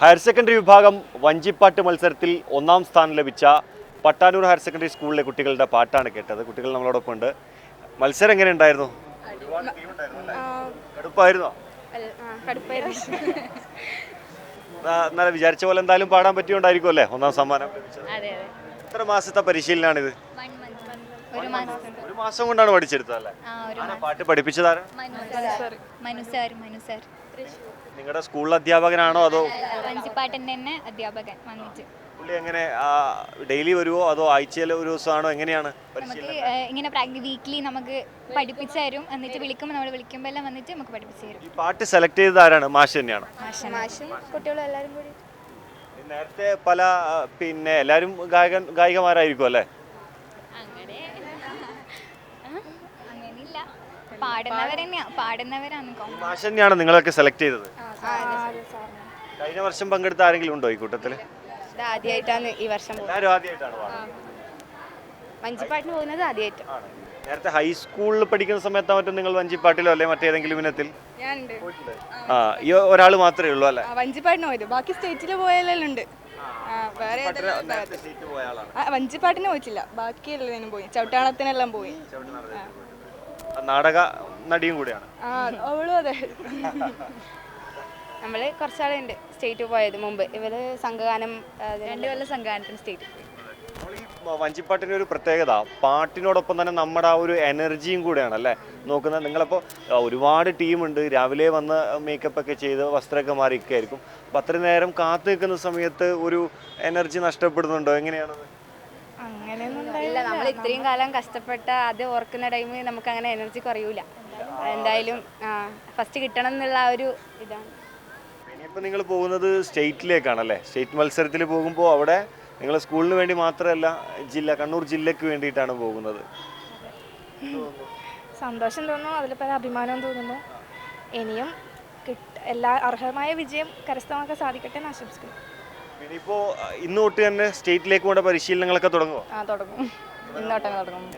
Higher secondary വിഭാഗം വഞ്ചിപ്പാട്ട് മത്സരത്തിൽ ഒന്നാം സ്ഥാനം ലഭിച്ച പട്ടാനൂർ ഹയർ സെക്കൻഡറി സ്കൂളിലെ കുട്ടികളുടെ പാട്ടാണ് കേട്ടത്. കുട്ടികൾ നമ്മളോടൊപ്പം ഉണ്ട്. മത്സരം എങ്ങനെ ഉണ്ടായിരുന്നു? കടുപ്പായിരുന്നോ? എന്നാലും വിചാരിച്ച പോലെ എന്തായാലും പാടാൻ പറ്റിയോണ്ടായിരിക്കും അല്ലേ ഒന്നാം സമ്മാനം ലഭിച്ചത്. എത്ര മാസത്തെ പരിശീലനാണിത് ഒരു മാസം കൊണ്ടാണ് പഠിച്ചെടുത്തത് അല്ലേ ആരാ പാട്ട് പഠിപ്പിച്ചതാരാ? മനു സാർ മനു സാർ നിങ്ങളുടെ സ്കൂൾ അധ്യാപകനാണോ അതോ? വഞ്ചിപ്പാട്ടിന്റെ തന്നെ അധ്യാപകൻ വന്നിട്ട്. പുള്ളി എങ്ങനെ ഡെയിലി വരുമോ അതോ ആഴ്ചയിൽ ഒരു ദിവസമാണോ? എങ്ങനെയാണ് നമുക്ക് ഇങ്ങനെ വീക്ക്ലി നമുക്ക് പഠിപ്പിച്ചു തരും. എന്നിട്ട് വിളിക്കുമ്പോൾ നമ്മൾ വിളിക്കുമ്പോൾ എല്ലാം വന്നിട്ട് നമുക്ക് പഠിപ്പിച്ചു തരും. ഈ പാട്ട് സെലക്ട് ചെയ്തത് ആരാണ് മാഷ് തന്നെയാണ്. കുട്ടികളും എല്ലാവരും കൂടി. നേരത്തെ പല പിന്നെ എല്ലാവരും ഗായകൻ ഗായികമാരായിരിക്കും അല്ലേ അങ്ങനെ അങ്ങനെയില്ല പാടുന്നവർ തന്നെയാ പാടുന്നവരാണ് ഈ മാഷ് തന്നെയാണ് നിങ്ങളൊക്കെ സെലക്ട് ചെയ്തത്. കഴിഞ്ഞ വർഷം പങ്കെടുത്ത ആരെങ്കിലും ഉണ്ടോ ഈ കൂട്ടത്തിൽ ഇത് ആദ്യമായിട്ടാണ് ഈ വർഷം പോകുന്നത്. എല്ലാവരും ആദ്യമായിട്ടാണ് പാടുന്നത്? വഞ്ചിപ്പാട്ടിന് പോകുന്നത് ആദ്യമായിട്ട് ആണ്. നേരത്തെ ഹൈസ്കൂളിൽ പഠിക്കുന്ന സമയത്താ മറ്റും നിങ്ങൾ വഞ്ചിപ്പാട്ടിലോ അല്ലെ മറ്റേതെങ്കിലും ഇനത്തിൽ? ഞാനുണ്ട്. ആ ഈ ഒരാൾ മാത്രമേ ഉള്ളൂ അല്ലേ? വഞ്ചിപ്പാട്ടിന് പോയത്. ബാക്കി സ്റ്റേറ്റിൽ പോയാലെല്ലാം ഉണ്ട്. ആ, വേറെ ഏതെല്ലാം നേരത്തെ സ്റ്റേറ്റ് പോയ ആളാണ്. ആ, വഞ്ചിപ്പാട്ടിന് പോയിട്ടില്ല. ബാക്കിയുള്ളതിനും പോയി. ചവിട്ടാണത്തിനെല്ലാം പോയി. ആ, നാടക നടിയും കൂടിയാണ്. ആ അവളും അതെ. നമ്മൾ കുറച്ചാളുണ്ട്. സ്റ്റേറ്റ് പോയത് മുമ്പ്. ഇവർ സംഘഗാനം രണ്ട് കൊല്ലം സംഘഗാനത്തിന് സ്റ്റേറ്റ് പോയി. വഞ്ചിപ്പാട്ടിന്റെ ഒരു പ്രത്യേകത പാട്ടിനോടൊപ്പം തന്നെ നമ്മുടെ ആ ഒരു എനർജിയും കൂടെയാണ് അല്ലേ? നോക്കുന്നത് നിങ്ങളിപ്പോൾ ഒരുപാട് ടീമുണ്ട്. രാവിലെ വന്ന് മേക്കപ്പ് ഒക്കെ ചെയ്ത് വസ്ത്രമൊക്കെ മാറിയൊക്കെ ആയിരിക്കും അപ്പം അത്രയും നേരം കാത്തു നിൽക്കുന്ന സമയത്ത് ഒരു എനർജി നഷ്ടപ്പെടുന്നുണ്ടോ? എങ്ങനെയാണത് ഇല്ല നമ്മൾ ഇത്രയും കാലം കഷ്ടപ്പെട്ട അത് ഓർക്കുന്ന ടൈമിൽ നമുക്ക് അങ്ങനെ എനർജി കുറയൂല. എന്തായാലും ഫസ്റ്റ് കിട്ടണം എന്നുള്ള ആ ഒരു ഇതാണ്. ഇനിയിപ്പോൾ നിങ്ങൾ പോകുന്നത് സ്റ്റേറ്റിലേക്കാണല്ലേ? സ്റ്റേറ്റ് മത്സരത്തിൽ പോകുമ്പോൾ അവിടെ നിങ്ങൾ സ്കൂളിന് വേണ്ടി മാത്രമല്ല ജില്ല കണ്ണൂർ ജില്ലയ്ക്ക് വേണ്ടിയിട്ടാണ് പോകുന്നത്. സന്തോഷം തോന്നുന്നു. അതിൽ പല അഭിമാനവും തോന്നുന്നു. ഇനിയും കിട്ട എല്ലാ അർഹമായ വിജയം കരസ്ഥമാക്കാൻ സാധിക്കട്ടെ എന്ന് ആശംസിക്കുന്നു. ഇനിയിപ്പോൾ ഇന്ന് തൊട്ട് തന്നെ സ്റ്റേറ്റിലേക്ക് പോകേണ്ട പരിശീലനങ്ങളൊക്കെ തുടങ്ങുമോ ആ തുടങ്ങും. ഇന്നോട്ടങ്ങ് തുടങ്ങും.